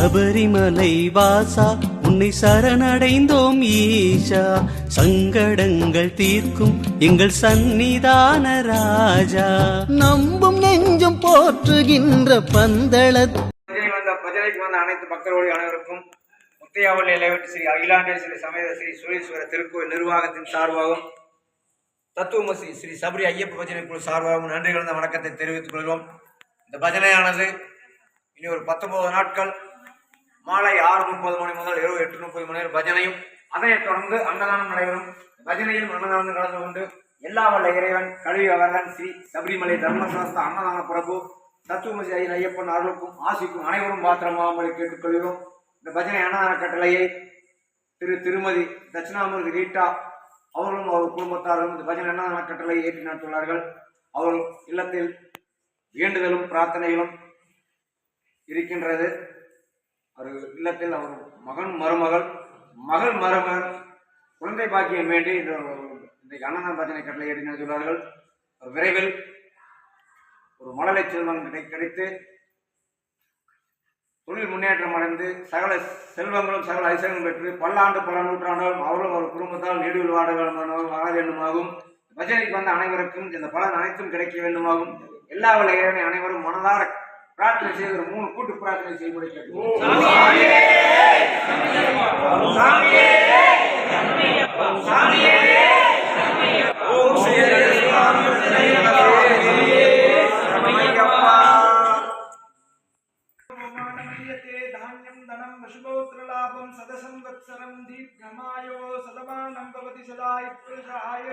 சபரிமலை வாசா உன்னை சரணடைந்தோம் ஈஷா. சங்கடங்கள் தீர்க்கும் எங்கள் சந்நிதான ராஜா. நம்பும் நெஞ்சம் போற்றுகின்ற பந்தளத் பஜனை வந்த பஜனைக்கு வந்த அனைத்து பக்தர்களுடைய அனைவருக்கும் முத்தையாவள்ளி இளைவட்டு ஸ்ரீ அகிலாண்டேஸ்வரி சமேத ஸ்ரீ சுரீஸ்வரர் திருக்கோயில் நிர்வாகத்தின் சார்பாகவும் தத்துவமசி ஸ்ரீ சபரி ஐயப்ப பஜனை குழு சார்பாகவும் நன்றி கலந்த வணக்கத்தை தெரிவித்துக் கொள்கிறோம். இந்த பஜனையானது இனி ஒரு பத்தொன்பது நாட்கள் மாலை ஆறு முப்பது மணி முதல் இரவு எட்டு முப்பது மணி வரை பஜனையும் அதனைத் தொடர்ந்து அன்னதானம் நடைபெறும். பஜனையில் அன்னதானம் கலந்து கொண்டு எல்லா வல்ல இறைவன் கல்வி அவர்தன் ஸ்ரீ சபரிமலை தர்மசாஸ்திர அன்னதான பிரபு தத்துவமசி ஐயன் ஐயப்பன் அருளுக்கும் ஆசிக்கும் அனைவரும் பாத்திரமாகும்படி கேட்டுக்கொள்கிறோம். இந்த பஜனை அன்னதான கட்டளையை திரு திருமதி தட்சிணாமூர்த்தி ரீட்டா அவர்களும் அவர் குடும்பத்தாரும் இந்த பஜனை அன்னதான கட்டளையை ஏற்றி நடத்துள்ளார்கள் அவர்கள் இல்லத்தில் வேண்டுதலும் பிரார்த்தனைகளும் இருக்கின்றது. அவர் இல்லத்தில் அவர் மகன் மருமகள் மகள் மருமகள் குழந்தை பாக்கியம் வேண்டி இந்த இன்றைக்கு அன்னதான பஜனை கட்டளை ஏற்றி சொல்வார்கள். அவர் விரைவில் ஒரு மழலை செல்வம் கிடை கிடைத்து தொழில் முன்னேற்றம் அடைந்து சகல செல்வங்களும் சகல ஐஸ்வர்களும் பெற்று பல்லாண்டு பல நூற்றாண்டுகளும் அவர்களும் ஒரு குடும்பத்தால் நீடுவில் வாட வேண்டும் வாழ வேண்டுமாகும். பஜனைக்கு வந்த அனைவருக்கும் இந்த பலன் அனைத்தும் கிடைக்க வேண்டுமாகும். எல்லா வல்ல அனைவரும் மனதார பிரார்த்தனை செய்கிற மூணு கூட்டு பிரார்த்தனை செய்யும்படி சதசம்வத்சரம் தீர்க்கமாயோ சதமானம் பவதி சதா இப்பிரதாய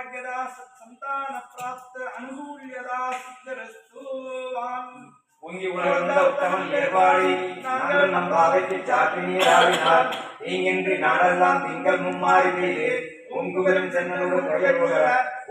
सदा पुरुषाय श्रेवेन्द्रिये इति प्रतिष्ठति अतिशीघ्रमेव सकलसौभाग्यदा सत्सन्तानप्राप्त अनुकूल्यदा सिद्धरस्तु वाम् ஓங்கி உலகளந்த உத்தமன் ஏற்பாடி நாங்கள் நம் பாவைக்கு சாற்றி நீராடினார் தீங்கின்றி நாடெல்லாம் திங்கள் மும்மாறி மீது உங்குவரும் சென்னலோடு கையகுல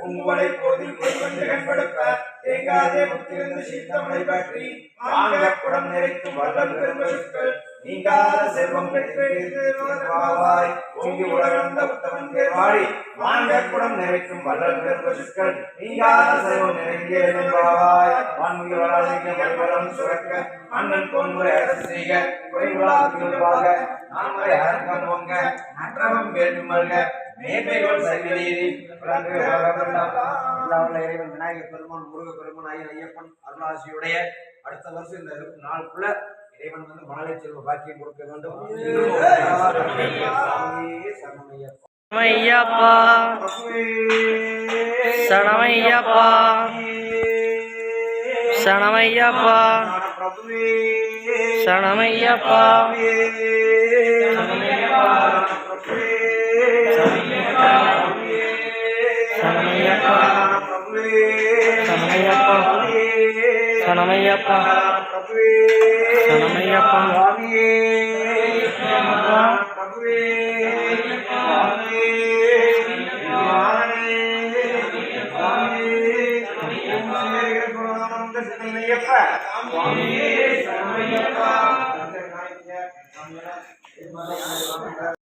உங்குவலை போதில் கொண்டு வெண்படுப்ப தேங்காதே முத்திருந்த சீத்தமலை பற்றி வாங்க குடம் நிறைக்கும் வல்லம் பெரும்பசுக்கள் நீங்காத செல்வம் பெற்றாவாய் ஓங்கி உலகந்த உத்தமன் பேர்வாடி வாங்க குடம் நிறைக்கும் வல்லல் பெரும்பசுக்கள் நீங்காத செல்வம் நிறைந்தே என்பாவாய் வான்முகி வளாக மறுபலம் சுரக்க அண்ணன் பொன்முறை அரசு செய்க குறைவிழாக நான்முறை அரங்கம் பொங்க நற்றவம் வேண்டுமல்க சைவநீதி விளங்கு எல்லாவல்ல இறைவன் விநாயகர் பெருமான் முருக பெருமான் ஐயன் ஐயப்பன் அருளாசியுடைய அடுத்த வருஷம் இந்த நாளுக்குள்ள இறைவன் வந்து மழலை செல்வ பாக்கியம் கொடுக்க வேண்டும். சாமியே சரணமையப்பா. ஐயப்பா சரணமையப்பா சரணமையப்பா ప్రభువే శరణమయ్యప్ప స్వామియే ప్రభువే శరణమయ్యప్ప స్వామియే శరణమయ్యప్ప